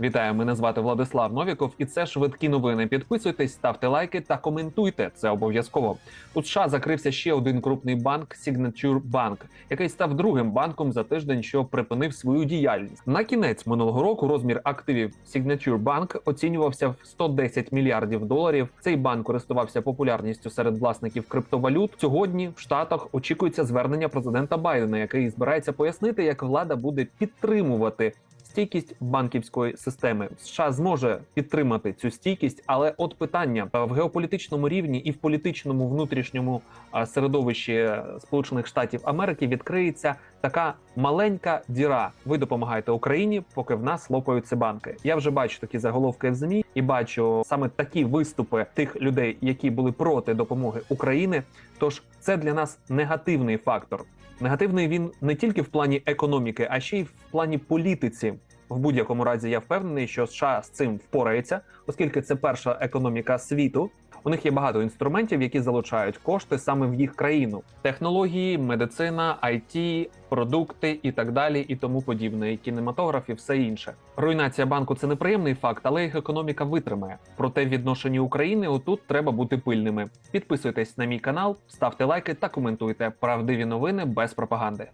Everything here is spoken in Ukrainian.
Вітаю, мене звати Владислав Новіков, і це швидкі новини. Підписуйтесь, ставте лайки та коментуйте. Це обов'язково. У США закрився ще один крупний банк Signature Bank, який став другим банком за тиждень, що припинив свою діяльність. На кінець минулого року розмір активів Signature Bank оцінювався в 110 мільярдів доларів. Цей банк користувався популярністю серед власників криптовалют. Сьогодні в Штатах очікується звернення президента Байдена, який збирається пояснити, як влада буде підтримувати стійкість банківської системи. США зможе підтримати цю стійкість, але от питання в геополітичному рівні і в політичному внутрішньому середовищі Сполучених Штатів Америки відкриється така маленька діра. Ви допомагаєте Україні, поки в нас лопаються банки. Я вже бачу такі заголовки в змі і бачу саме такі виступи тих людей, які були проти допомоги України. Тож це для нас негативний фактор. Негативний він не тільки в плані економіки, а ще й в плані політиці. В будь-якому разі я впевнений, що США з цим впорається, оскільки це перша економіка світу. У них є багато інструментів, які залучають кошти саме в їх країну: технології, медицина, IT, продукти і так далі, і тому подібне, і кінематограф, і все інше. Руйнація банку це неприємний факт, але їх економіка витримає. Проте в відношенні України отут треба бути пильними. Підписуйтесь на мій канал, ставте лайки та коментуйте правдиві новини без пропаганди.